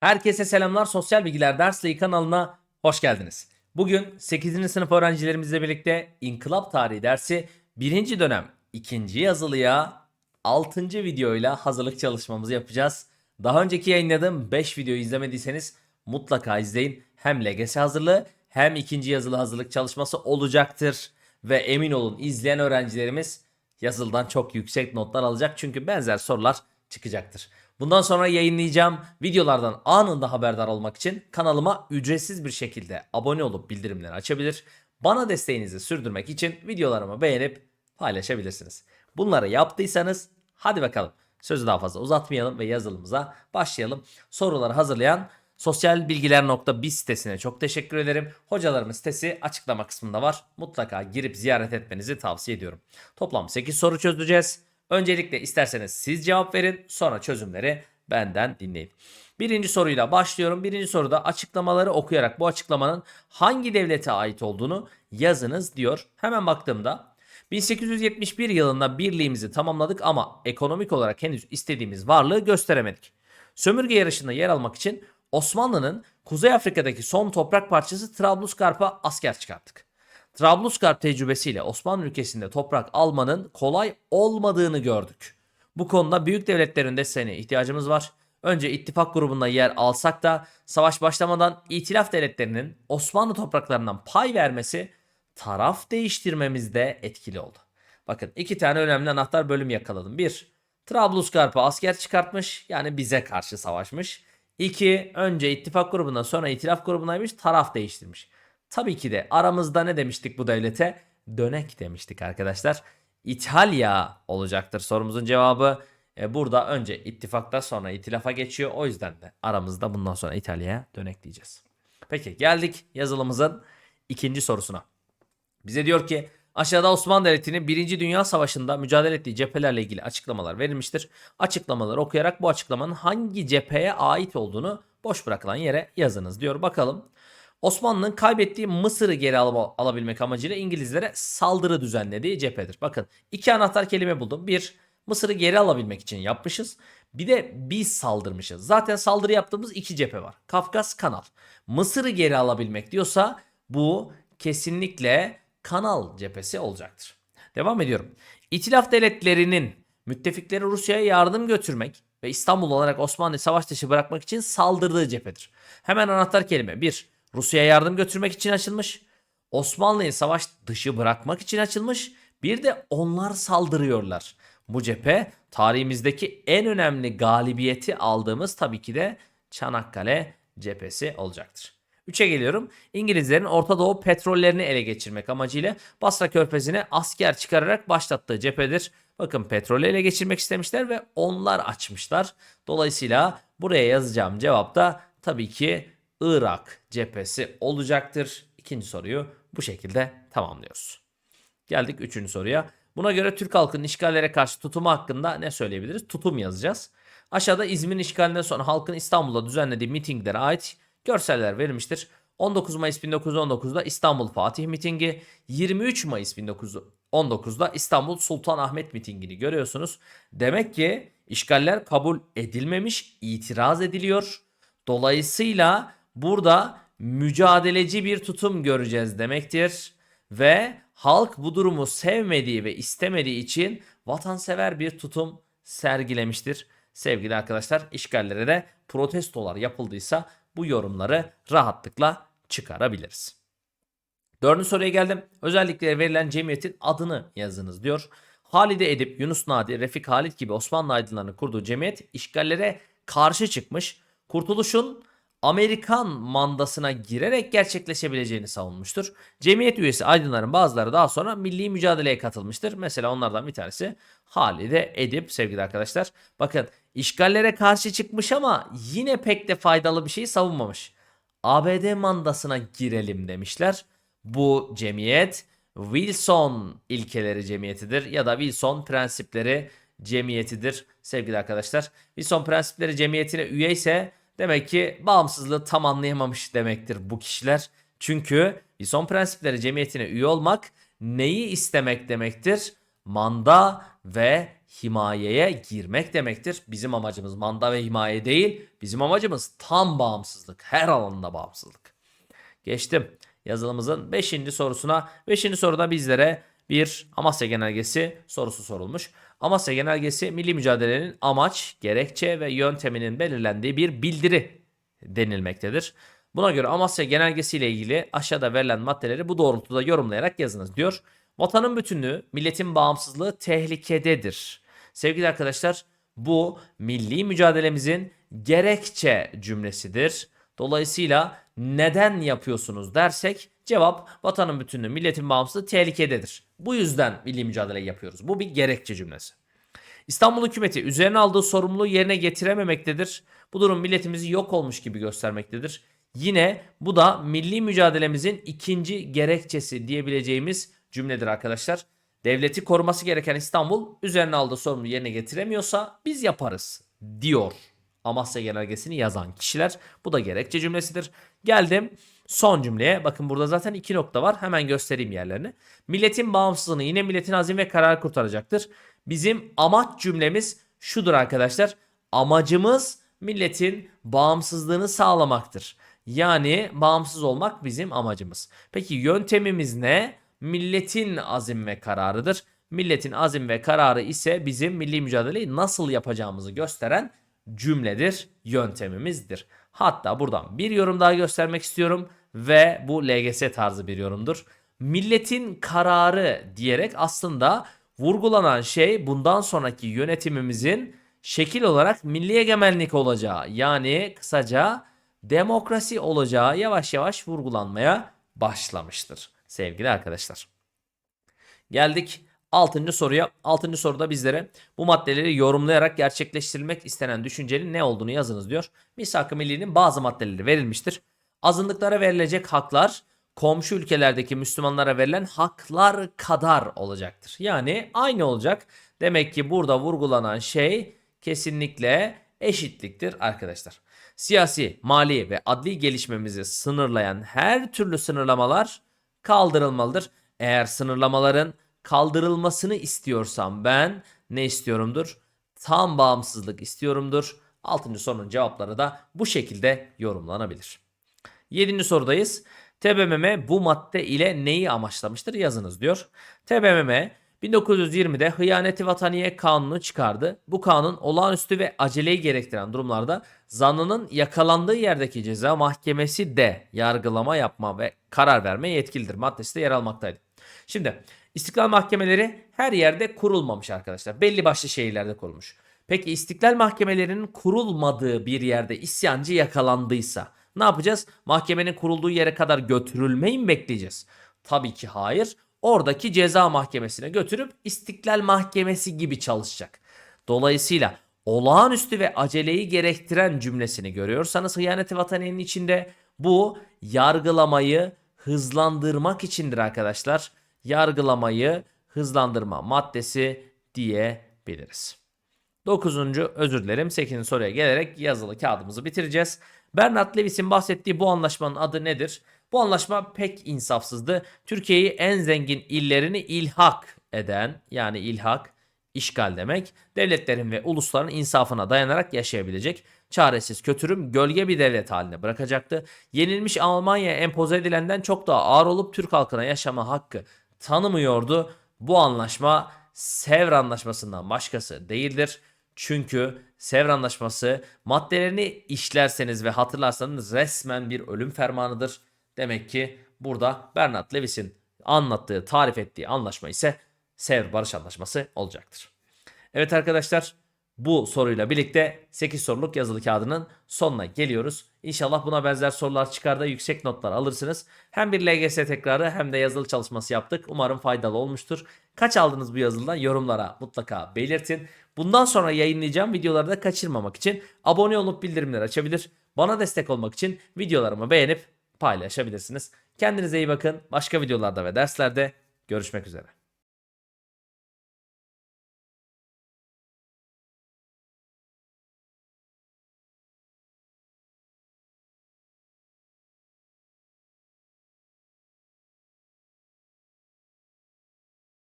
Herkese selamlar. Sosyal Bilgiler Dersliği kanalına hoş geldiniz. Bugün 8. sınıf öğrencilerimizle birlikte İnkılap Tarihi dersi 1. dönem 2. yazılıya 6. videoyla hazırlık çalışmamızı yapacağız. Daha önceki yayınladığım 5 videoyu izlemediyseniz mutlaka izleyin. Hem LGS hazırlığı hem 2. yazılı hazırlık çalışması olacaktır. Ve emin olun izleyen öğrencilerimiz yazıldan çok yüksek notlar alacak. Çünkü benzer sorular çıkacaktır. Bundan sonra yayınlayacağım videolardan anında haberdar olmak için kanalıma ücretsiz bir şekilde abone olup bildirimleri açabilir. Bana desteğinizi sürdürmek için videolarımı beğenip paylaşabilirsiniz. Bunları yaptıysanız hadi bakalım sözü daha fazla uzatmayalım ve yazılımıza başlayalım. Soruları hazırlayan sosyalbilgiler.biz sitesine çok teşekkür ederim. Hocalarımın sitesi açıklama kısmında var. Mutlaka girip ziyaret etmenizi tavsiye ediyorum. Toplam 8 soru çözeceğiz. Öncelikle isterseniz siz cevap verin sonra çözümleri benden dinleyin. Birinci soruyla başlıyorum. Birinci soruda açıklamaları okuyarak bu açıklamanın hangi devlete ait olduğunu yazınız diyor. Hemen baktığımda 1871 yılında birliğimizi tamamladık ama ekonomik olarak henüz istediğimiz varlığı gösteremedik. Sömürge yarışında yer almak için Osmanlı'nın Kuzey Afrika'daki son toprak parçası Trablusgarp'a asker çıkarttık. Trablusgarp tecrübesiyle Osmanlı ülkesinde toprak almanın kolay olmadığını gördük. Bu konuda büyük devletlerin desteğine ihtiyacımız var. Önce ittifak grubunda yer alsak da savaş başlamadan itilaf devletlerinin Osmanlı topraklarından pay vermesi taraf değiştirmemizde etkili oldu. Bakın iki tane önemli anahtar bölüm yakaladım. Bir, Trablusgarp'a asker çıkartmış yani bize karşı savaşmış. İki, önce ittifak grubundan sonra itilaf grubundaymış taraf değiştirmiş. Tabii ki de aramızda ne demiştik bu devlete? Dönek demiştik arkadaşlar. İtalya olacaktır sorumuzun cevabı. E, burada önce ittifakta sonra itilafa geçiyor. O yüzden de aramızda bundan sonra İtalya'ya dönek diyeceğiz. Peki geldik yazılımızın ikinci sorusuna. Bize diyor ki aşağıda Osmanlı Devleti'nin 1. Dünya Savaşı'nda mücadele ettiği cephelerle ilgili açıklamalar verilmiştir. Açıklamaları okuyarak bu açıklamanın hangi cepheye ait olduğunu boş bırakılan yere yazınız diyor. Bakalım. Osmanlı'nın kaybettiği Mısır'ı geri al- alabilmek amacıyla İngilizlere saldırı düzenlediği cephedir. Bakın iki anahtar kelime buldum. Bir, Mısır'ı geri alabilmek için yapmışız. Bir de biz saldırmışız. Zaten saldırı yaptığımız iki cephe var. Kafkas, Kanal. Mısır'ı geri alabilmek diyorsa bu kesinlikle Kanal cephesi olacaktır. Devam ediyorum. İtilaf devletlerinin müttefikleri Rusya'ya yardım götürmek ve İstanbul olarak Osmanlı'yı savaş dışı bırakmak için saldırdığı cephedir. Hemen anahtar kelime. 1. Rusya'ya yardım götürmek için açılmış. Osmanlı'yı savaş dışı bırakmak için açılmış. Bir de onlar saldırıyorlar. Bu cephe tarihimizdeki en önemli galibiyeti aldığımız tabii ki de Çanakkale cephesi olacaktır. 3'e geliyorum. İngilizlerin Orta Doğu petrollerini ele geçirmek amacıyla Basra Körfezi'ne asker çıkararak başlattığı cephedir. Bakın petrolü ele geçirmek istemişler ve onlar açmışlar. Dolayısıyla buraya yazacağım cevap da tabii ki Irak cephesi olacaktır. İkinci soruyu bu şekilde tamamlıyoruz. Geldik üçüncü soruya. Buna göre Türk halkının işgallere karşı tutumu hakkında ne söyleyebiliriz? Tutum yazacağız. Aşağıda İzmir'in işgalinden sonra halkın İstanbul'da düzenlediği mitinglere ait görseller verilmiştir. 19 Mayıs 1919'da İstanbul Fatih mitingi, 23 Mayıs 1919'da İstanbul Sultanahmet mitingini görüyorsunuz. Demek ki işgaller kabul edilmemiş, itiraz ediliyor. Dolayısıyla burada mücadeleci bir tutum göreceğiz demektir ve halk bu durumu sevmediği ve istemediği için vatansever bir tutum sergilemiştir. Sevgili arkadaşlar işgallere de protestolar yapıldıysa bu yorumları rahatlıkla çıkarabiliriz. Dördüncü soruya geldim. Özellikle verilen cemiyetin adını yazınız diyor. Halide Edip, Yunus Nadi, Refik Halit gibi Osmanlı aydınlarının kurduğu cemiyet işgallere karşı çıkmış. Kurtuluşun Amerikan mandasına girerek gerçekleşebileceğini savunmuştur. Cemiyet üyesi aydınların bazıları daha sonra milli mücadeleye katılmıştır. Mesela onlardan bir tanesi Halide Edip sevgili arkadaşlar. Bakın işgallere karşı çıkmış ama yine pek de faydalı bir şey savunmamış. ABD mandasına girelim demişler. Bu cemiyet Wilson ilkeleri cemiyetidir ya da Wilson prensipleri cemiyetidir sevgili arkadaşlar. Wilson prensipleri cemiyetine üye ise demek ki bağımsızlığı tam anlayamamış demektir bu kişiler. Çünkü Wilson prensipleri cemiyetine üye olmak neyi istemek demektir? Manda ve himayeye girmek demektir. Bizim amacımız manda ve himaye değil. Bizim amacımız tam bağımsızlık. Her alanda bağımsızlık. Geçtim yazılımızın 5. sorusuna. 5. soruda bizlere bir Amasya Genelgesi sorusu sorulmuş. Amasya Genelgesi milli mücadelenin amaç, gerekçe ve yönteminin belirlendiği bir bildiri denilmektedir. Buna göre Amasya Genelgesi ile ilgili aşağıda verilen maddeleri bu doğrultuda yorumlayarak yazınız diyor. Vatanın bütünlüğü, milletin bağımsızlığı tehlikededir. Sevgili arkadaşlar bu milli mücadelemizin gerekçe cümlesidir. Dolayısıyla neden yapıyorsunuz dersek cevap vatanın bütünlüğü, milletin bağımsızlığı tehlikededir. Bu yüzden milli mücadele yapıyoruz. Bu bir gerekçe cümlesi. İstanbul hükümeti üzerine aldığı sorumluluğu yerine getirememektedir. Bu durum milletimizi yok olmuş gibi göstermektedir. Yine bu da milli mücadelemizin ikinci gerekçesi diyebileceğimiz cümledir arkadaşlar. Devleti koruması gereken İstanbul üzerine aldığı sorumluluğu yerine getiremiyorsa biz yaparız diyor. Amasya Genelgesi'ni yazan kişiler. Bu da gerekçe cümlesidir. Geldim son cümleye. Bakın burada zaten iki nokta var. Hemen göstereyim yerlerini. Milletin bağımsızlığını yine milletin azim ve kararı kurtaracaktır. Bizim amaç cümlemiz şudur arkadaşlar. Amacımız milletin bağımsızlığını sağlamaktır. Yani bağımsız olmak bizim amacımız. Peki yöntemimiz ne? Milletin azim ve kararıdır. Milletin azim ve kararı ise bizim milli mücadeleyi nasıl yapacağımızı gösteren cümledir, yöntemimizdir. Hatta buradan bir yorum daha göstermek istiyorum ve bu LGS tarzı bir yorumdur. Milletin kararı diyerek aslında vurgulanan şey bundan sonraki yönetimimizin şekil olarak milli egemenlik olacağı yani kısaca demokrasi olacağı yavaş yavaş vurgulanmaya başlamıştır sevgili arkadaşlar. Geldik 6. soruya. 6. soruda bizlere bu maddeleri yorumlayarak gerçekleştirilmek istenen düşüncenin ne olduğunu yazınız diyor. Misak-ı Milli'nin bazı maddeleri verilmiştir. Azınlıklara verilecek haklar komşu ülkelerdeki Müslümanlara verilen haklar kadar olacaktır. Yani aynı olacak. Demek ki burada vurgulanan şey kesinlikle eşitliktir arkadaşlar. Siyasi, mali ve adli gelişmemizi sınırlayan her türlü sınırlamalar kaldırılmalıdır. Eğer sınırlamaların kaldırılmasını istiyorsam ben ne istiyorumdur? Tam bağımsızlık istiyorumdur. 6. sorunun cevapları da bu şekilde yorumlanabilir. 7. sorudayız. TBMM bu madde ile neyi amaçlamıştır yazınız diyor. TBMM 1920'de Hıyaneti Vataniye Kanunu çıkardı. Bu kanun olağanüstü ve aceleyi gerektiren durumlarda zanlının yakalandığı yerdeki ceza mahkemesi de yargılama yapma ve karar vermeye yetkilidir. Maddesi de yer almaktaydı. Şimdi istiklal mahkemeleri her yerde kurulmamış arkadaşlar. Belli başlı şehirlerde kurulmuş. Peki istiklal mahkemelerinin kurulmadığı bir yerde isyancı yakalandıysa ne yapacağız? Mahkemenin kurulduğu yere kadar götürülmeyi mi bekleyeceğiz? Tabii ki hayır. Oradaki ceza mahkemesine götürüp istiklal mahkemesi gibi çalışacak. Dolayısıyla olağanüstü ve aceleyi gerektiren cümlesini görüyorsanız hıyaneti vataninin içinde bu yargılamayı hızlandırmak içindir arkadaşlar. Yargılamayı hızlandırma maddesi diyebiliriz. 9. özür dilerim 8. soruya gelerek yazılı kağıdımızı bitireceğiz. Bernard Lewis'in bahsettiği bu anlaşmanın adı nedir? Bu anlaşma pek insafsızdı. Türkiye'yi en zengin illerini ilhak eden yani ilhak işgal demek devletlerin ve ulusların insafına dayanarak yaşayabilecek çaresiz kötürüm gölge bir devlet haline bırakacaktı. Yenilmiş Almanya empoze edilenden çok daha ağır olup Türk halkına yaşama hakkı tanımıyordu. Bu anlaşma Sevr Anlaşması'ndan başkası değildir. Çünkü Sevr Anlaşması maddelerini işlerseniz ve hatırlarsanız resmen bir ölüm fermanıdır. Demek ki burada Bernard Lewis'in anlattığı, tarif ettiği anlaşma ise Sevr Barış Anlaşması olacaktır. Evet arkadaşlar bu soruyla birlikte 8 soruluk yazılı kağıdının sonuna geliyoruz. İnşallah buna benzer sorular çıkar da yüksek notlar alırsınız. Hem bir LGS tekrarı hem de yazılı çalışması yaptık. Umarım faydalı olmuştur. Kaç aldınız bu yazılıdan yorumlara mutlaka belirtin. Bundan sonra yayınlayacağım videoları da kaçırmamak için abone olup bildirimleri açabilir. Bana destek olmak için videolarımı beğenip paylaşabilirsiniz. Kendinize iyi bakın. Başka videolarda ve derslerde görüşmek üzere.